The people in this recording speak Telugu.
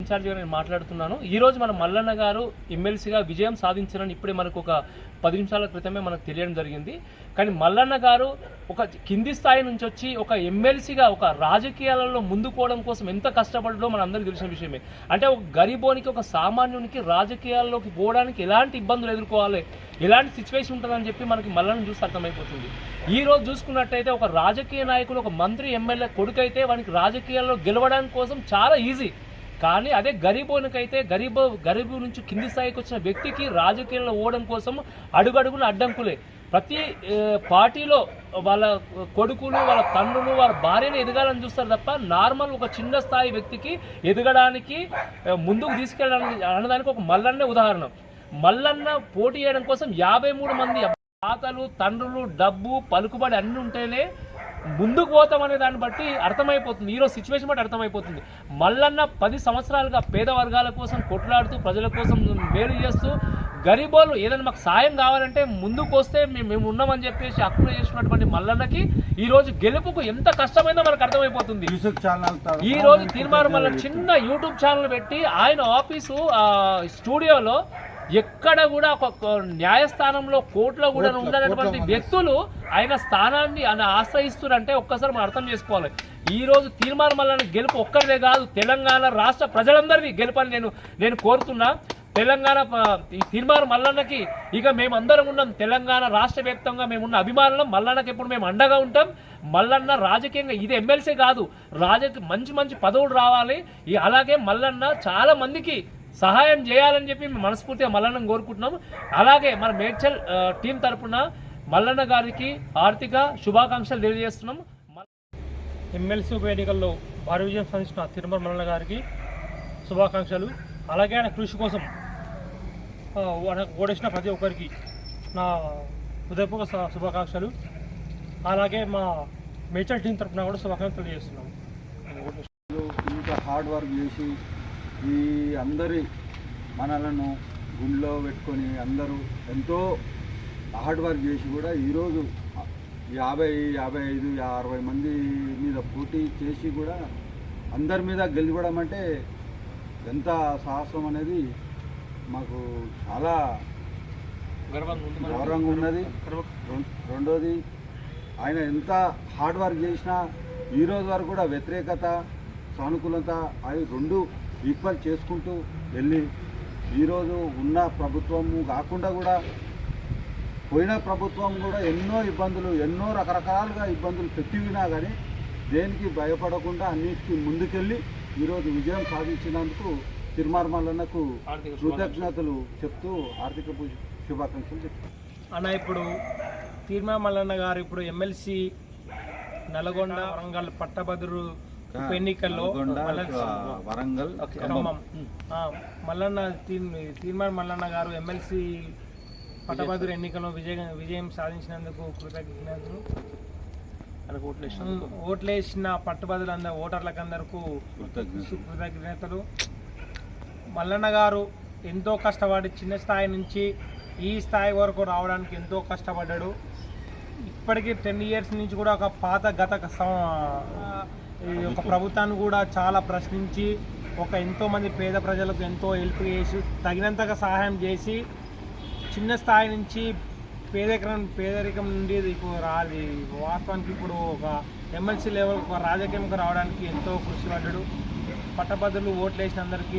ఇన్ఛార్జిగా నేను మాట్లాడుతున్నాను. ఈ రోజు మన మల్లన్న గారు ఎమ్మెల్సీగా విజయం సాధించారని ఇప్పుడే మనకు ఒక పది నిమిషాల క్రితమే మనకు తెలియడం జరిగింది. కానీ మల్లన్న గారు ఒక కింది స్థాయి నుంచి వచ్చి ఒక ఎమ్మెల్సీగా ఒక రాజకీయాలలో ముందుకోవడం కోసం ఎంత కష్టపడడో మన అందరికీ తెలిసిన విషయమే. అంటే ఒక గరీబోనికి ఒక సామాన్యునికి రాజకీయాల్లోకి పోవడానికి ఎలాంటి ఇబ్బందులు ఎదుర్కోవాలి? ఎలాంటి సిచ్యువేషన్ ఉంటుందని చెప్పి మనకి మల్లన్న చూసి అర్థమైపోతుంది. ఈ రోజు చూసుకున్నట్టయితే ఒక రాజకీయ నాయకులు ఒక మంత్రి ఎమ్మెల్యే కొడుకైతే వానికి రాజకీయాల్లో గెలవడానికి కోసం చాలా ఈజీ. కానీ అదే గరీబోనికైతే గరీబ్ గరీబు నుంచి కింది స్థాయికి వచ్చిన వ్యక్తికి రాజకీయాల్లో ఓడడం కోసం అడుగడుగున అడ్డంకులే. ప్రతి పార్టీలో వాళ్ళ కొడుకులు వాళ్ళ తండ్రులు వాళ్ళ భార్యను ఎదగాలని చూస్తారు తప్ప నార్మల్ ఒక చిన్న స్థాయి వ్యక్తికి ఎదగడానికి ముందుకు తీసుకెళ్ళడానికి అనడానికి ఒక మల్లన్నే ఉదాహరణ. మల్లన్న పోటీ చేయడం కోసం యాభై మూడు మంది తాతలు తండ్రులు డబ్బు పలుకుబడి అన్నీ ఉంటేనే ముందుకు పోతామనే దాన్ని బట్టి అర్థమైపోతుంది. ఈరోజు సిచ్యువేషన్ బట్టి అర్థమైపోతుంది. మల్లన్న పది సంవత్సరాలుగా పేద వర్గాల కోసం కొట్లాడుతూ ప్రజల కోసం మేలు చేస్తూ గరీబోళ్ళు ఏదైనా మాకు సాయం కావాలంటే ముందుకు వస్తే మేము మేము ఉన్నామని చెప్పేసి అప్పులు చేసినటువంటి మల్లన్నకి ఈ రోజు గెలుపుకు ఎంత కష్టమైందో మనకు అర్థమైపోతుంది. యూట్యూబ్ ఛానల్ ఈ రోజు తీర్మానం వల్ల చిన్న యూట్యూబ్ ఛానల్ పెట్టి ఆయన ఆఫీసు స్టూడియోలో ఎక్కడ కూడా ఒక న్యాయస్థానంలో కోర్టులో కూడా ఉండనటువంటి వ్యక్తులు ఆయన స్థానాన్ని ఆయన ఆశ్రయిస్తున్నారంటే ఒక్కసారి మనం అర్థం చేసుకోవాలి. ఈ రోజు తీర్మానం వల్ల గెలుపు ఒక్కరిదే కాదు తెలంగాణ రాష్ట్ర ప్రజలందరినీ గెలుపని నేను నేను కోరుతున్నా. తెలంగాణ ఈ తీర్మానం మల్లన్నకి ఇక మేము అందరం ఉన్నాం. తెలంగాణ రాష్ట్ర వ్యాప్తంగా మేమున్న అభిమానులం. మల్లన్నకి ఎప్పుడు మేము అండగా ఉంటాం. మల్లన్న రాజకీయంగా ఇది ఎమ్మెల్సీ కాదు. రాజకీయ మంచి మంచి పదవులు రావాలి. ఈ అలాగే మల్లన్న చాలా మందికి సహాయం చేయాలని చెప్పి మేము మనస్ఫూర్తిగా మల్లన్నం కోరుకుంటున్నాం అలాగే మన మేడ్చల్ టీం తరఫున మల్లన్న గారికి ఆర్థిక శుభాకాంక్షలు తెలియజేస్తున్నాం. ఎమ్మెల్సీ ఉప ఎన్నికల్లో భారీ విజయం సాధించిన తిరుమల మల్లన్న గారికి శుభాకాంక్షలు. అలాగే ఆయన కృషి కోసం ఆయన ఓడేసిన ప్రతి ఒక్కరికి నా హృదయపూర్వక శుభాకాంక్షలు. అలాగే మా మేచల్ టీం తరఫున కూడా శుభాకాంక్షలు తెలియజేస్తున్నాం. ఇంత హార్డ్ వర్క్ చేసి ఈ అందరి మనలను గుండెలో పెట్టుకొని అందరూ ఎంతో హార్డ్ వర్క్ చేసి కూడా ఈరోజు యాభై యాభై ఐదు అరవై మంది మీద పోటీ చేసి కూడా అందరి మీద గెలవడం అంటే ఎంత సాహసం అనేది మాకు చాలా గౌరవంగా ఉన్నది. రెండోది ఆయన ఎంత హార్డ్ వర్క్ చేసినా ఈరోజు వరకు కూడా వ్యతిరేకత సానుకూలత అవి రెండు ఈక్వల్ చేసుకుంటూ వెళ్ళి ఈరోజు ఉన్న ప్రభుత్వము కాకుండా కూడా పోయిన ప్రభుత్వం కూడా ఎన్నో ఇబ్బందులు ఎన్నో రకరకాలుగా ఇబ్బందులు పెట్టివినా కానీ దేనికి భయపడకుండా అన్నిటికీ ముందుకెళ్ళి ఈరోజు విజయం సాధించినందుకు శుభాకాంక్షలు. కృతజ్ఞతలు చెప్తూ ఆర్థిక శుభాకాంక్షలు చెప్తాను. అన్న ఇప్పుడు తీర్మా మల్లన్న గారు ఇప్పుడు ఎమ్మెల్సీ నల్గొండ వరంగల్ పట్టభద్రు ఉప ఎన్నికల్లో వరంగల్ మల్లన్న తీర్మాన్ మల్లన్న గారు ఎమ్మెల్సీ పట్టభద్రు ఎన్నికల్లో విజయం విజయం సాధించినందుకు కృతజ్ఞతలు. ఓట్లేసిన పట్టుబదులు అందరు ఓటర్లకు అందరకు కృతజ్ఞతలు. మల్లన్న గారు ఎంతో కష్టపడి చిన్న స్థాయి నుంచి ఈ స్థాయి వరకు రావడానికి ఎంతో కష్టపడ్డాడు. ఇప్పటికీ టెన్ ఇయర్స్ నుంచి కూడా ఒక పాత గత ఒక ప్రభుత్వాన్ని కూడా చాలా ప్రశ్నించి ఒక ఎంతో మంది పేద ప్రజలకు ఎంతో హెల్ప్ చేసి తగినంతగా సహాయం చేసి చిన్న స్థాయి నుంచి పేదరికం పేదరికం నుండి ఇప్పుడు రాలి. వాస్తవానికి ఇప్పుడు ఒక ఎమ్మెల్సీ లెవెల్ ఒక రాజకీయంగా రావడానికి ఎంతో కృషి పడ్డాడు. పట్టభద్రులు ఓట్లు వేసిన అందరికీ